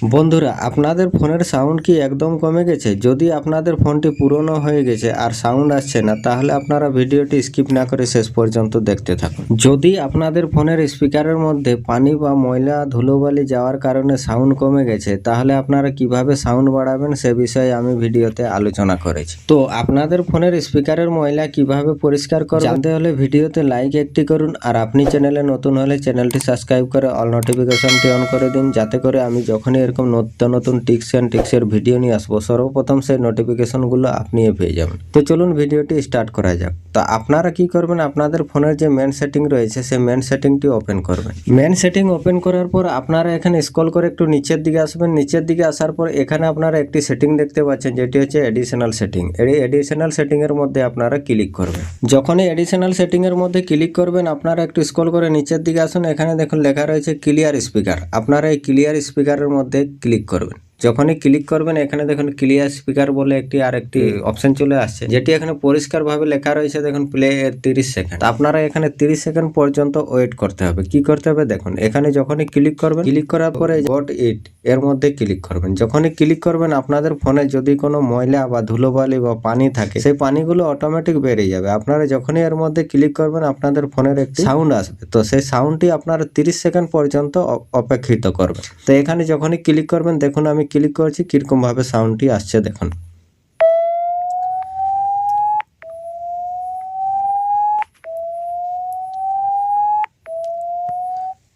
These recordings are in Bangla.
বন্ধুরা, আপনাদের ফোনের সাউন্ড কি একদম কমে গেছে? যদি আপনাদের ফোনটি পুরনো হয়ে গেছে আর সাউন্ড আসছে না, তাহলে আপনারা ভিডিওটি স্কিপ না করে শেষ পর্যন্ত দেখতে থাকুন। যদি আপনাদের ফোনের স্পিকারের মধ্যে পানি বা ময়লা, ধুলোবালি যাওয়ার কারণে সাউন্ড কমে গেছে, তাহলে আপনারা কীভাবে সাউন্ড বাড়াবেন সে বিষয়ে আমি ভিডিওতে আলোচনা করেছি। তো আপনাদের ফোনের স্পিকারের ময়লা কীভাবে পরিষ্কার করবেন? জানতে হলে ভিডিওতে লাইক একটি করুন আর আপনি চ্যানেলে নতুন হলে চ্যানেলটি সাবস্ক্রাইব করে অল নোটিফিকেশনটি অন করে দিন, যাতে করে আমি যখনই এরকম নতুন নতুন টিক্স অ্যান্ড টিক্সের ভিডিও নিয়ে আসব। সর্বপ্রথম সেই নোটিফিকেশনগুলো আপনিও পেয়ে যাবেন। তো চলুন ভিডিওটি স্টার্ট করা যাক। তো আপনারা কি করবেন? আপনাদের ফোনের যে মেন সেটিং রয়েছে, সেই মেন সেটিংটি ওপেন করবেন। মেন সেটিং ওপেন করার পর আপনারা এখানে স্ক্রল করে একটু নিচের দিকে আসবেন। নিচের দিকে আসার পর এখানে আপনারা একটি সেটিং দেখতে পাচ্ছেন, যেটি হচ্ছে এডিশনাল সেটিং এই এডিশনাল সেটিংয়ের মধ্যে আপনারা ক্লিক করবেন। যখনই এডিশনাল সেটিংয়ের মধ্যে ক্লিক করবেন, আপনারা একটু স্ক্রল করে নিচের দিকে আসুন। এখানে দেখুন লেখা রয়েছে ক্লিয়ার স্পিকার আপনারা এই ক্লিয়ার স্পিকারের মধ্যে ক্লিক করবেন। যখনই ক্লিক করবেন এখানে দেখুন ক্লিয়ার স্পিকার বলে একটি আর একটি অপশন চলে আসছে। যেটি এখানে পরিষ্কার ভাবে লেখা রয়েছে দেখুন প্লে এর তিরিশ সেকেন্ড আপনারা এখানে তিরিশ সেকেন্ড পর্যন্ত ওয়েট করতে হবে। কি করতে হবে? দেখুন এখানে যখনই ক্লিক করবেন ক্লিক করার পরে গট ইট এর মধ্যে ক্লিক করবেন। যখনই ক্লিক করবেন আপনাদের ফোনে যদি কোনো ময়লা বা ধুলোবালি বা পানি থাকে সেই পানিগুলো অটোমেটিক বেরিয়ে যাবে। আপনারা যখনই এর মধ্যে ক্লিক করবেন আপনাদের ফোনের একটি সাউন্ড আসবে। তো সেই সাউন্ডটি আপনারা তিরিশ সেকেন্ড পর্যন্ত অপেক্ষিত করবেন। তো এখানে যখনই ক্লিক করবেন দেখুন আমি ক্লিক করছি কীরকমভাবে সাউন্ডটি আসছে দেখুন।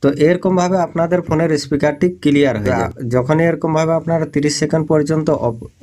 তো এরকম ভাবে আপনাদের ফোনের স্পিকারটি ক্লিয়ার হয়ে যাবে। যখনই এরকম ভাবে আপনারা 30 সেকেন্ড পর্যন্ত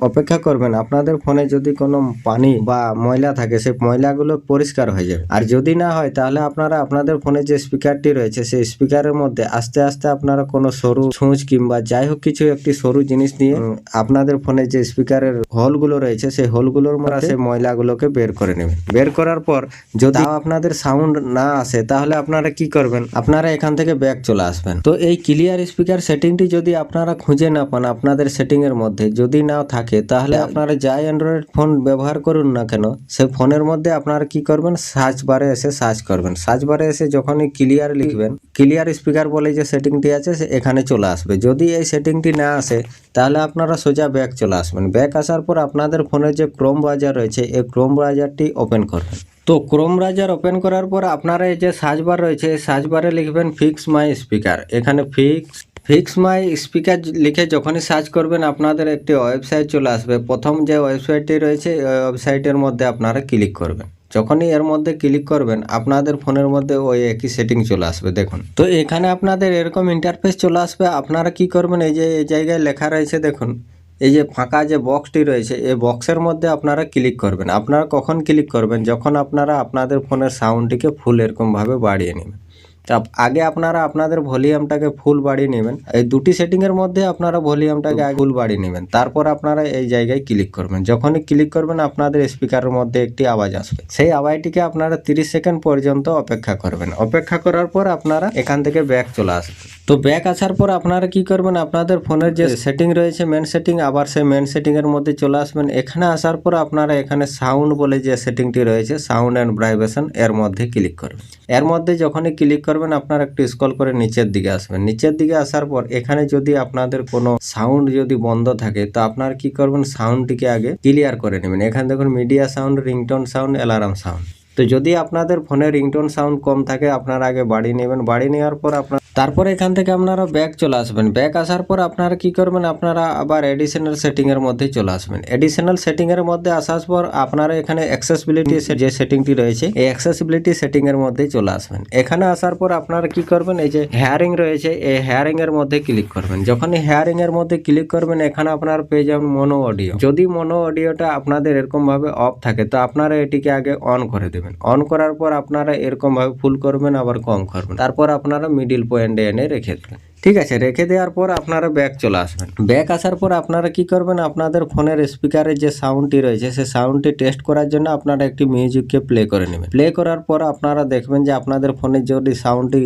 অপেক্ষা করবেন আপনাদের ফোনে যদি কোনো পানি বা ময়লা থাকে সেই ময়লাগুলো পরিষ্কার হয়ে যাবে। আর যদি না হয় তাহলে আপনারা আপনাদের ফোনে যে স্পিকারটি রয়েছে সেই স্পিকারের মধ্যে আস্তে আস্তে আপনারা কোনো সরু ছুঁচ কিংবা যাই হোক কিছু একটি সরু জিনিস নিয়ে আপনাদের ফোনে যে স্পিকারের হোলগুলো রয়েছে সেই হোলগুলোর মধ্যে সেই ময়লাগুলোকে বের করে নেবেন। বের করার পর যদি আপনাদের সাউন্ড না আসে তাহলে আপনারা কি করবেন? আপনারা এখান থেকে ব্যাক চলে আসবেন। তো এই ক্লিয়ার স্পিকার সেটিংটি যদি আপনারা খুঁজে না পান, আপনাদের সেটিং এর মধ্যে যদি না থাকে, তাহলে আপনারা যাই অ্যান্ড্রয়েড ফোন ব্যবহার করুন না কেন, সে ফোনের মধ্যে আপনারা কি করবেন? সার্চ বারে এসে সার্চ করবেন। সার্চ বারে এসে যখনই ক্লিয়ার লিখবেন ক্লিয়ার স্পিকার বলে যে সেটিংটি আছে, সে এখানে চলে আসবে। যদি এই সেটিংটি না আসে, তাহলে আপনারা সোজা ব্যাক চলে আসবেন। ব্যাক আসার পর আপনাদের ফোনের যে ক্রোম ব্রাউজার রয়েছে, এই ক্রোম ব্রাউজারটি ওপেন করবেন। তো ক্রোম ব্রাউজার ওপেন করার পর আপনারা এই যে সার্চ বার রয়েছে সার্চ বারে লিখবেন ফিক্স মাই স্পিকার এখানে ফিক্স ফিক্স মাই স্পিকার লিখে যখনই সার্চ করবেন, আপনাদের একটি ওয়েবসাইট চলে আসবে। প্রথম যে ওয়েবসাইটটি রয়েছে ওই ওয়েবসাইটের মধ্যে আপনারা ক্লিক করবেন। যখনই এর মধ্যে ক্লিক করবেন, আপনাদের ফোনের মধ্যে ওই একই সেটিং চলে আসবে, দেখুন। তো এখানে আপনাদের এরকম ইন্টারফেস চলে আসবে। আপনারা কি করবেন, এই যে, এই জায়গায় লেখা রয়েছে, দেখুন। এই যে ফাঁকা যে বক্সটি রয়েছে এই বক্সের মধ্যে আপনারা ক্লিক করবেন। আপনারা কখন ক্লিক করবেন? যখন আপনারা আপনাদের ফোনের সাউন্ডটিকে ফুল এরকমভাবে বাড়িয়ে নেবেন। তা আগে আপনারা আপনাদের ভলিউমটাকে ফুল বাড়িয়ে নেবেন। এই দুটি সেটিংয়ের মধ্যে আপনারা ভলিউমটাকে ফুল বাড়িয়ে নেবেন। তারপর আপনারা এই জায়গায় ক্লিক করবেন। যখনই ক্লিক করবেন আপনাদের স্পিকারের মধ্যে একটি আওয়াজ আসবে। সেই আওয়াজটিকে আপনারা 30 সেকেন্ড পর্যন্ত অপেক্ষা করবেন। অপেক্ষা করার পর আপনারা এখান থেকে ব্যাক চলে আসবেন। তো ব্যাক আসার পর আপনারা কি করবেন? আপনাদের ফোনের যে সেটিং রয়েছে মেন সেটিং আবার সেই মেন সেটিং এর মধ্যে চলে আসবেন। এখানে আসার পর আপনারা এখানে সাউন্ড বলে যে সেটিংটি রয়েছে সাউন্ড অ্যান্ড ভাইব্রেশন এর মধ্যে ক্লিক করবেন। এর মধ্যে যখনই ক্লিক করবেন, আপনারা একটু স্ক্রল করে নিচের দিকে আসবেন। নিচের দিকে আসার পর এখানে যদি আপনাদের কোনো সাউন্ড যদি বন্ধ থাকে, তো আপনারা কি করবেন? সাউন্ডটিকে আগে ক্লিয়ার করে নেবেন। এখানে দেখুন media sound ringtone sound alarm sound তো যদি আপনাদের ফোনে রিংটোন সাউন্ড কম থাকে, আপনারা আগে বাড়ি নেবেন। বাড়ি নেওয়ার পর আপনার তারপরে এখান থেকে আপনারা ব্যাক চলে আসবেন। ব্যাক আসার পর আপনারা কি করবেন? আপনারা আবার এডিশনাল সেটিং এর মধ্যে চলে আসবেন। এডিশনাল সেটিং এর মধ্যে আসার পর আপনারা এখানে অ্যাক্সেসিবিলিটি যে সেটিংটি রয়েছে, এই অ্যাক্সেসিবিলিটি সেটিং এর মধ্যে চলে আসবেন। এখানে আসার পর আপনারা কি করবেন? এই যে হেয়ারিং রয়েছে, এই হেয়ারিং এর মধ্যে ক্লিক করবেন। যখনই হেয়ারিং এর মধ্যে ক্লিক করবেন, এখানে আপনারা পেয়ে যাবেন মনো অডিও যদি মনো অডিওটা আপনাদের এরকম ভাবে অফ থাকে, তো আপনারা এটিকে আগে অন করে দেবেন। অন করার পর আপনারা এরকম ভাবে ফুল করবেন, আবার কম করবেন। তারপর আপনারা মিডিল পয়েন্টে এনে রেখে দেবেন ঠিক আছে, রেখে দেওয়ার পর আপনারা ব্যাক চলে আসবেন। ব্যাক আসার পর আপনারা কি করবেন, আপনাদের ফোনের স্পিকারের যে সাউন্ডটি রয়েছে, সে সাউন্ডটি টেস্ট করার জন্য আপনারা একটি মিউজিককে প্লে করে নেবেন। প্লে করার পর আপনারা দেখবেন যে আপনাদের ফোনের যদি সাউন্ডটি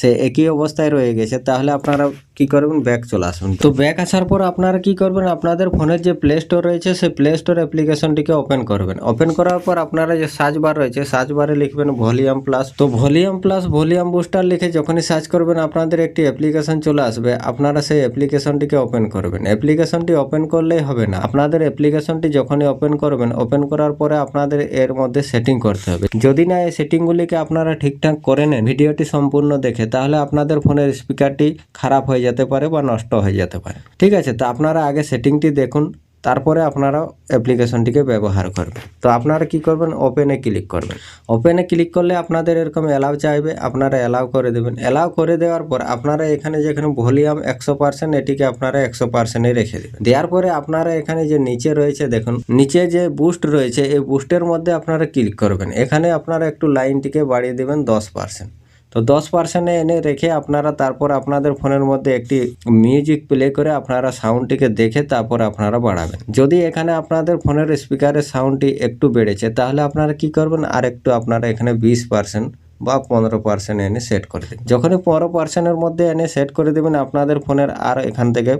সে একই অবস্থায় রয়ে গেছে, তাহলে আপনারা কি করবেন? ব্যাক চলে আসবেন তো ব্যাক আসার পর আপনারা কি করবেন? আপনাদের ফোনের যে প্লে স্টোর রয়েছে, সেই প্লে স্টোর অ্যাপ্লিকেশনটিকে ওপেন করবেন। ওপেন করার পর আপনারা যে সার্চ বার রয়েছে সার্চ বারে লিখবেন ভলিউম প্লাস তো ভলিউম প্লাস ভলিউম বুস্টার লিখে যখনই সার্চ করবেন, আপনাদের একটি অ্যাপ্লিকেশন চলে আসবে। আপনারা সেই অ্যাপ্লিকেশনটিকে ওপেন করবেন। অ্যাপ্লিকেশনটি ওপেন করলেই হবে না। আপনাদের অ্যাপ্লিকেশনটি যখনই ওপেন করবেন ওপেন করার পরে আপনাদের এর মধ্যে সেটিং করতে হবে। যদি না এই সেটিংগুলিকে আপনারা ঠিকঠাক করে নেন, ভিডিওটি সম্পূর্ণ দেখে, তাহলে আপনাদের ফোনের স্পিকারটি খারাপ হয়ে যেতে পারে বা নষ্ট হয়ে যেতে পারে। ঠিক আছে, তো আপনারা আগে সেটিংটি দেখুন, তারপরে আপনারা অ্যাপ্লিকেশনটিকে ব্যবহার করবেন। তো আপনারা কি করবেন? ওপেনে ক্লিক করবেন। ওপেনে ক্লিক করলে আপনাদের এরকম অ্যালাউ চাইবে, আপনারা অ্যালাউ করে দেবেন। অ্যালাউ করে দেওয়ার পর আপনারা এখানে যেখানে ভলিউম একশো পার্সেন্ট এটিকে আপনারা একশো পার্সেন্টে রেখে দেবেন। দেওয়ার পরে আপনারা এখানে যে নিচে রয়েছে, দেখুন, নিচে যে বুস্ট রয়েছে, এই বুস্টের মধ্যে আপনারা ক্লিক করবেন। এখানে আপনারা একটু লাইনটিকে বাড়িয়ে দেবেন দশ পার্সেন্ট তো দশ পার্সেন্টে এনে রেখে আপনারা তারপর আপনাদের ফোনের মধ্যে একটি মিউজিক প্লে করে আপনারা সাউন্ডটিকে দেখে তারপর আপনারা বাড়াবেন। যদি এখানে আপনাদের ফোনের স্পিকারের সাউন্ডটি একটু বেড়েছে, তাহলে আপনারা কি করবেন? আর একটু আপনারা এখানে বিশ পার্সেন্ট বা পনেরো পার্সেন্ট এনে সেট করে দিন। যখনই পনেরো পার্সেন্টের মধ্যে এনে সেট করে দেবেন, আপনাদের ফোনের আর এখান থেকে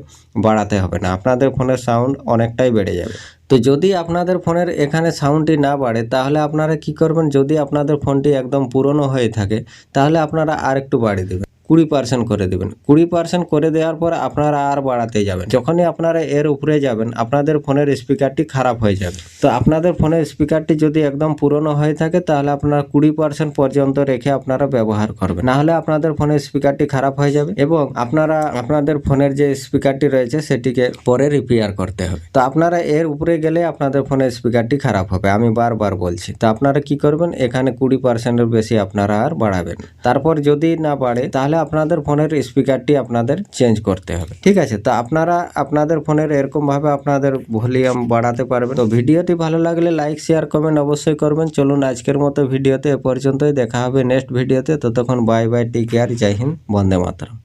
বাড়াতে হবে না। আপনাদের ফোনের সাউন্ড অনেকটাই বেড়ে যাবে। তো যদি আপনাদের ফোনের এখানে সাউন্ডটি না বাড়ে, তাহলে আপনারা কি করবেন? যদি আপনাদের ফোনটি একদম পুরনো হয়ে থাকে, তাহলে আপনারা আর একটু বাড়িয়ে দেবেন। কুড়ি পার্সেন্ট করে দেবেন। কুড়ি পার্সেন্ট করে দেওয়ার পর আপনারা আর বাড়াতে যাবেন। যখনই আপনারা এর উপরে যাবেন, আপনাদের ফোনের স্পিকারটি খারাপ হয়ে যাবে। তো আপনাদের ফোনের স্পিকারটি যদি একদম পুরনো হয়ে থাকে, তাহলে আপনারা কুড়ি পার্সেন্ট পর্যন্ত রেখে আপনারা ব্যবহার করবেন। না হলে আপনাদের ফোনের স্পিকারটি খারাপ হয়ে যাবে এবং আপনারা, আপনাদের ফোনের যে স্পিকারটি রয়েছে, সেটিকে পরে রিপেয়ার করতে হবে। তো আপনারা এর উপরে গেলে আপনাদের ফোনের স্পিকারটি খারাপ হবে। আমি বারবার বলছি। তো আপনারা কি করবেন? এখানে কুড়ি পার্সেন্টের বেশি আপনারা আর বাড়াবেন। তারপর যদি না বাড়ে, তাহলে আপনাদের ফোনের স্পিকারটি আপনাদের চেঞ্জ করতে হবে। ঠিক আছে? তো আপনারা আপনাদের ফোনের এরকমভাবে আপনাদের ভলিউম বাড়াতে পারবেন। তো ভিডিওটি ভালো লাগলে লাইক, শেয়ার, কমেন্ট অবশ্যই করবেন। চলুন আজকের মতো ভিডিওতে এ পর্যন্তই। দেখা হবে নেক্সট ভিডিওতে। ততক্ষণ bye bye, take care, Jai Hind, Vande Mataram.